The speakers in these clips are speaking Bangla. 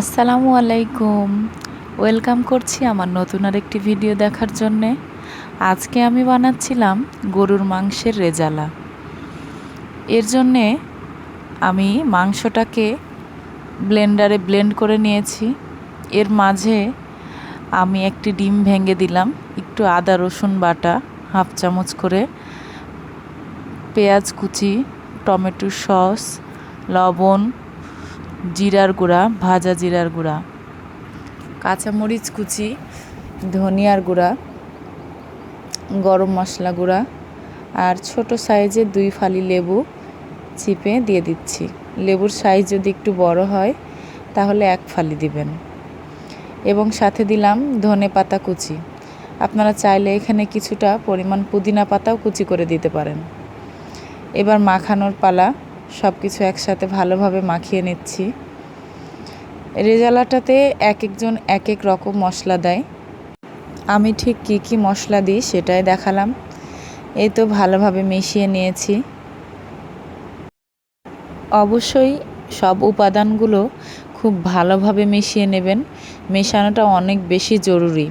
আসসালামু আলাইকুম। ওয়েলকাম করছি আমার নতুন আর একটি ভিডিও দেখার জন্যে। আজকে আমি বানাচ্ছিলাম গরুর মাংসের রেজালা। এর জন্যে আমি মাংসটাকে ব্লেন্ডারে ব্লেন্ড করে নিয়েছি। এর মাঝে আমি একটি ডিম ভেঙে দিলাম, একটু আদা, রসুন বাটা, হাফ চামচ করে পেঁয়াজ কুচি, টমেটো সস, লবণ জিরার গুঁড়া, ভাজা জিরার গুঁড়া। কাঁচামরিচ কুচি, ধনিয়ার গুঁড়া, গরম মশলা গুঁড়া আর ছোট সাইজের দুই ফালি লেবু চিপে দিয়ে দিচ্ছি। লেবুর সাইজ যদি একটু বড় হয়, তাহলে এক ফালি দিবেন। এবং সাথে দিলাম ধনে পাতা কুচি। আপনারা চাইলে এখানে কিছুটা পরিমাণ পুদিনা পাতাও কুচি করে দিতে পারেন। এবার মাখানোর পালা সব কিছু একসাথে ভালোভাবে মাখিয়ে নিচ্ছি। রেজালাটাতে এক একজন এক এক রকম মশলা দেয়। আমি ঠিক কি কি মশলা দিই সেটাই দেখালাম। এই তো ভালোভাবে মিশিয়ে নিয়েছি। অবশ্যই সব উপাদানগুলো খুব ভালোভাবে মিশিয়ে নেবেন। মেশানোটা অনেক বেশি জরুরি।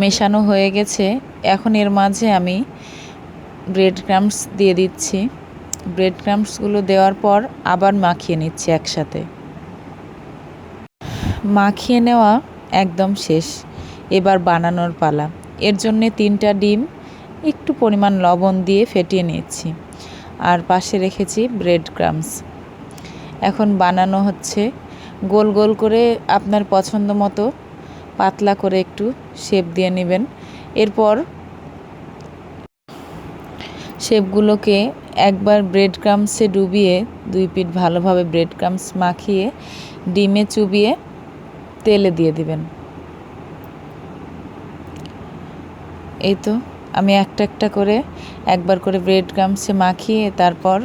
মেশানো হয়ে গেছে। এখন এর মাঝে আমি ব্রেড ক্রামস দিয়ে দিচ্ছি। ব্রেড ক্রামসগুলো দেওয়ার পর আবার মাখিয়ে নিচ্ছি একসাথে। মাখিয়ে নেওয়া একদম শেষ। এবার বানানোর পালা। এর জন্যে তিনটা ডিম, একটু পরিমাণ লবণ দিয়ে ফেটিয়ে নিচ্ছি আর পাশে রেখেছি ব্রেড ক্রামস এখন বানানো হচ্ছে। গোল গোল করে আপনার পছন্দ মতো পাতলা করে একটু শেপ দিয়ে নেবেন। এরপর শেপগুলোকে একবার ব্রেড ক্রামসে ডুবিয়ে দুই পিঠ ভালোভাবে ব্রেড ক্রামস মাখিয়ে ডিমে চুবিয়ে তেলে দিয়ে দিবেন। এই তো, আমি একটা একটা করে একবার করে ব্রেড ক্রামসে মাখিয়ে তারপর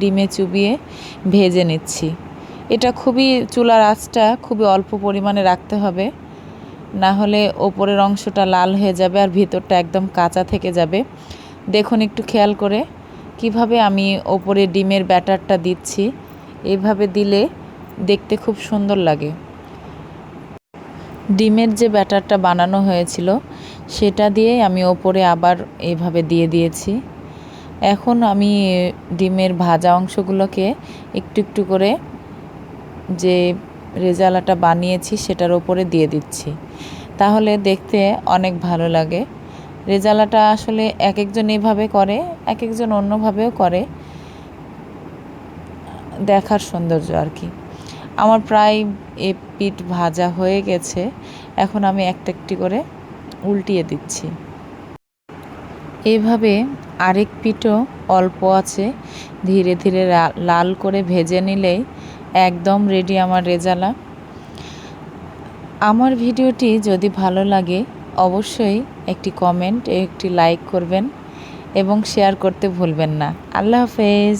ডিমে চুবিয়ে ভেজে নিচ্ছি। এটা খুবই চুলার আঁচটা, খুবই অল্প পরিমাণে রাখতে হবে। না হলে ওপরের অংশটা লাল হয়ে যাবে আর ভিতরটা একদম কাঁচা থেকে যাবে। দেখুন একটু খেয়াল করে। কীভাবে আমি ওপরে ডিমের ব্যাটারটা দিচ্ছি, এইভাবে দিলে দেখতে খুব সুন্দর লাগে। ডিমের যে ব্যাটারটা বানানো হয়েছিল, সেটা দিয়ে আমি ওপরে আবার এইভাবে দিয়ে দিয়েছি। এখন আমি ডিমের ভাজা অংশগুলোকে একটু একটু করে যে রেজালাটা বানিয়েছি, সেটার ওপরে দিয়ে দিচ্ছি। তাহলে দেখতে অনেক ভালো লাগে। রেজালাটা আসলে এক একজন এভাবে করে এক একজন অন্যভাবেও করে। দেখার সৌন্দর্য আর কি। আমার প্রায় এ পিঠ ভাজা হয়ে গেছে। এখন আমি একটা একটি করে উল্টিয়ে দিচ্ছি। এভাবে আরেক পিঠও অল্প আছে। ধীরে ধীরে লাল করে ভেজে নিলেই একদম রেডি আমার রেজালা। আমার ভিডিওটি যদি ভালো লাগে অবশ্যই একটি কমেন্ট একটি লাইক করবেন এবং শেয়ার করতে ভুলবেন না। আল্লাহ হাফেজ।